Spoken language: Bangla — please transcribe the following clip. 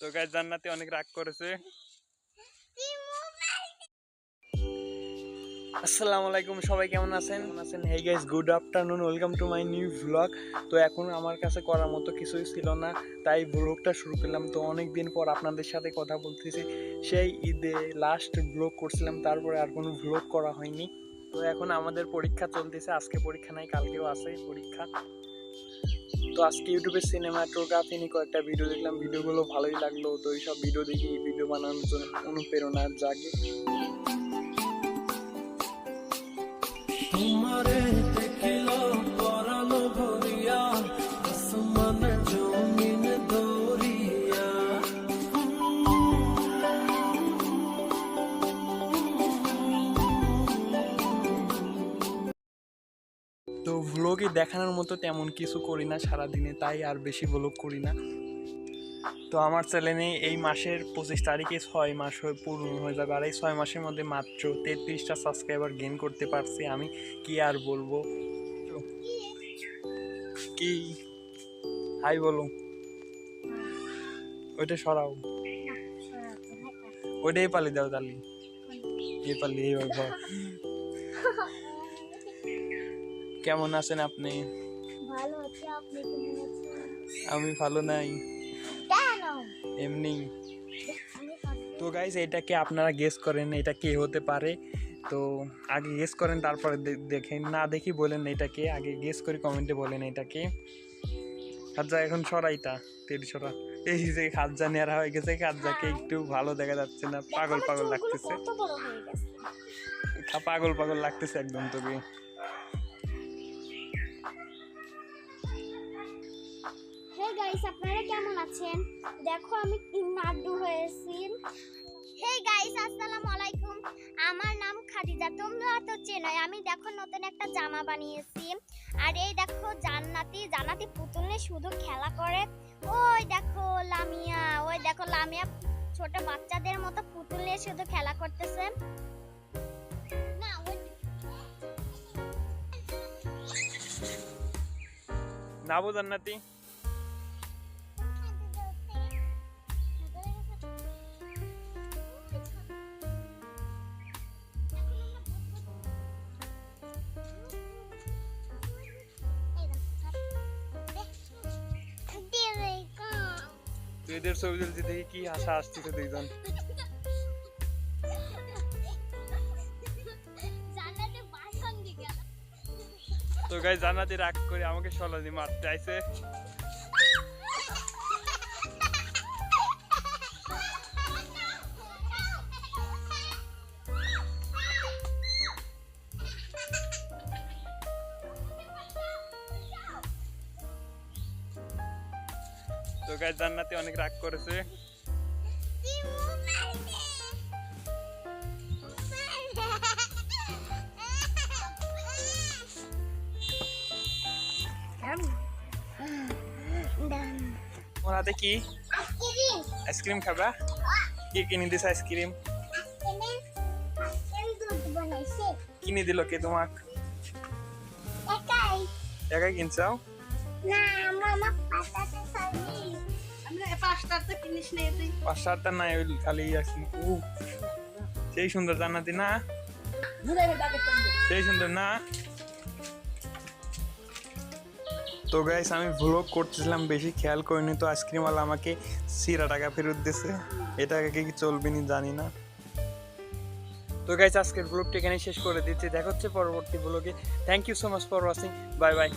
তো গাইজ জান্নাতি অনেক রাগ করেছে। আসসালামু আলাইকুম, সবাই কেমন আছেন? আছেন? Hey guys good afternoon welcome to my new blog তো এখন আমার কাছে করার মতো কিছুই ছিল না, তাই ব্লগটা শুরু করলাম। তো অনেক দিন পর আপনাদের সাথে কথা বলতেছি। সেই ঈদে লাস্ট ব্লগ করছিলাম, তারপরে আর কোনো ব্লগ করা হয়নি। তো এখন আমাদের পরীক্ষা চলতেছে, আজকে পরীক্ষা নাই, কালকেও আছে পরীক্ষা। তো আজকে ইউটিউবে সিনেমাটোগ্রাফি নিয়ে কয়েকটা ভিডিও দেখলাম। ভিডিওগুলো ভালোই লাগল। তো এইসব ভিডিও দেখি ভিডিও বানানোর জন্য অনুপ্রেরণা জাগে। তো ভ্লগে দেখানোর মতো তেমন কিছু করি না সারাদিনে তাই আর বেশি ভ্লগ করি না। তো আমার চ্যানেলে এই মাসের পঁচিশ তারিখে ছয় মাস হয়ে পূর্ণ হয়ে যাবে। আর এই ছয় মাসের মধ্যে মাত্র তেত্রিশটা সাবস্ক্রাইবার গেইন করতে পারছি আমি কি আর বলব? কি? হাই বলো। ওইটা সরাও। ওইটাই পালি দাও তালি এই পালি এই ভাই কেমন আছেন আপনি? ভালো আছি আপনি কেমন আছেন? আমি ভালো নাই। কেন? এমনি। তো গাইজ এটাকে আপনারা গেস করেন? এটা কে হতে পারে? তো আগে গেস করেন তারপরে দেখেন। না দেখি বলেন এটাকে আগে গেস করে কমেন্টে বলেন এটাকে খাজা এখন সরাইটা তেল সরা এই যে খাজা নেড়া হয়ে গেছে। খাজাকে একটু ভালো দেখা যাচ্ছে না। পাগল পাগল লাগতেছে। হয়ে পাগল পাগল লাগতেছে একদম তোকে। গাইস আপনারা কেমন আছেন? দেখো, আমি কি নাড্ডু হয়েছি। হে গাইস আসসালামু আলাইকুম। আমার নাম খাদিজা। তোমরা তো চেনোই, আমি দেখো নতুন একটা জামা বানিয়েছি। আর এই দেখো, জান্নাতি জান্নাতি পুতুল নিয়ে শুধু খেলা করে। ওই দেখো, লামিয়া। ওই দেখো, লামিয়া ছোট বাচ্চাদের মতো পুতুল নিয়ে শুধু খেলা করতেছে। নাবো জান্নাতি। এদের ছবি তুলছি দেখি কি হাসা আসতেছে দুইজন। তো গাই জানাতে রাগ করে আমাকে সলানি মারতে আইছে। তো গাই জান্নাতি অনেক রাগ করেছে। তোমার হাতে কি? আইসক্রিম খাবা? কি কিনে দিছে আইসক্রিম? কিনে দিল কে তোমাক? একাই। কিনছাও? নাই ওই খালি আইসক্রিম ও সেই সুন্দর জান্নাতি, না? সেই সুন্দর, না? তো গাইস আমি ভ্লগ করতেছিলাম, বেশি খেয়াল করিনি, তো আইসক্রিমওয়ালা আমাকে সিরা টাকা ফেরত দিছে এটা কি চলবে নি জানি না। তো গাইস আজকের ব্লগটা এখানে শেষ করে দিচ্ছি। দেখা হচ্ছে পরবর্তী ব্লগে thank you so much for watching bye bye